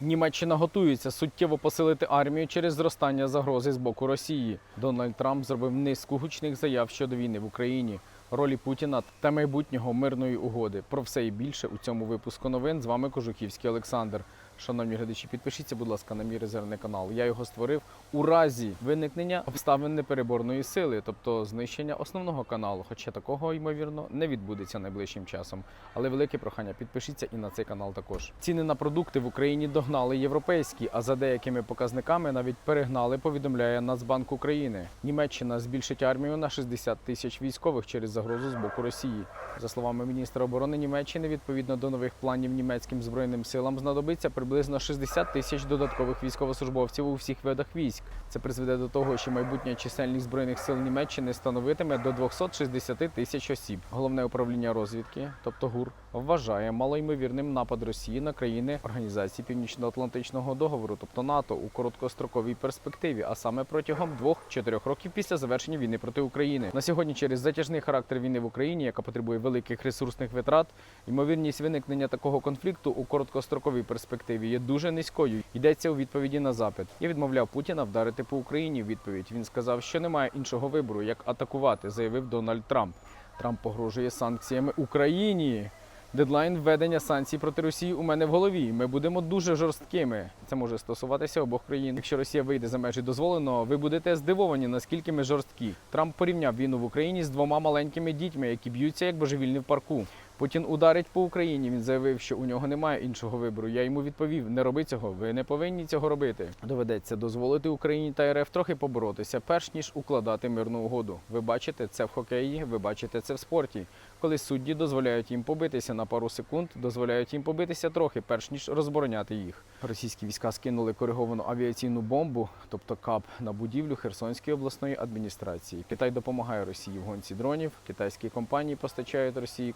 Німеччина готується суттєво посилити армію через зростання загрози з боку Росії. Дональд Трамп зробив низку гучних заяв щодо війни в Україні, ролі Путіна та майбутнього мирної угоди. Про все і більше у цьому випуску новин з вами Кожухівський Олександр. Шановні глядачі, підпишіться, будь ласка, на мій резервний канал. Я його створив у разі виникнення обставин непереборної сили, тобто знищення основного каналу. Хоча такого ймовірно не відбудеться найближчим часом. Але велике прохання, підпишіться і на цей канал також. Ціни на продукти в Україні догнали європейські, а за деякими показниками навіть перегнали. Повідомляє Нацбанк України. Німеччина збільшить армію на 60 тисяч військових через загрозу з боку Росії. За словами міністра оборони Німеччини, відповідно до нових планів німецьким збройним силам знадобиться приблизно 60 тисяч додаткових військовослужбовців у всіх видах військ. Це призведе до того, що майбутня чисельність збройних сил Німеччини становитиме до 260 тисяч осіб. Головне управління розвідки, тобто ГУР, вважає малоймовірним напад Росії на країни Організації Північно-Атлантичного договору, тобто НАТО, у короткостроковій перспективі, а саме протягом 2-4 років після завершення війни проти України. На сьогодні, через затяжний характер війни в Україні, яка потребує великих ресурсних витрат, ймовірність виникнення такого конфлікту у короткостроковій перспективі є дуже низькою. Йдеться у відповіді на запит. Я відмовляв Путіна вдарити по Україні. Відповідь він сказав, що немає іншого вибору, як атакувати, заявив Дональд Трамп. Трамп погрожує санкціями Україні. Дедлайн введення санкцій проти Росії у мене в голові. Ми будемо дуже жорсткими. Це може стосуватися обох країн. Якщо Росія вийде за межі дозволеного, ви будете здивовані, наскільки ми жорсткі. Трамп порівняв війну в Україні з двома маленькими дітьми, які б'ються як божевільні в парку. Путін ударить по Україні. Він заявив, що у нього немає іншого вибору. Я йому відповів: не роби цього. Ви не повинні цього робити. Доведеться дозволити Україні та РФ трохи поборотися, перш ніж укладати мирну угоду. Ви бачите це в хокеї, ви бачите це в спорті. Коли судді дозволяють їм побитися на пару секунд, дозволяють їм побитися трохи, перш ніж розбороняти їх. Російські війська скинули кориговану авіаційну бомбу, тобто КАП, на будівлю Херсонської обласної адміністрації. Китай допомагає Росії в гонці дронів. Китайські компанії постачають Росії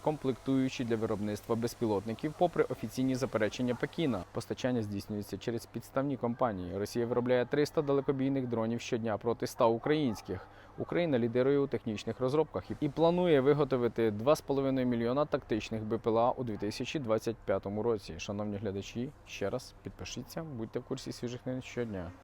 комплектуючі для виробництва безпілотників, попри офіційні заперечення Пекіна. Постачання здійснюється через підставні компанії. Росія виробляє 300 далекобійних дронів щодня проти 100 українських. Україна лідирує у технічних розробках і планує виготовити 2,5 мільйона тактичних БПЛА у 2025 році. Шановні глядачі, ще раз підпишіться, будьте в курсі свіжих новин щодня.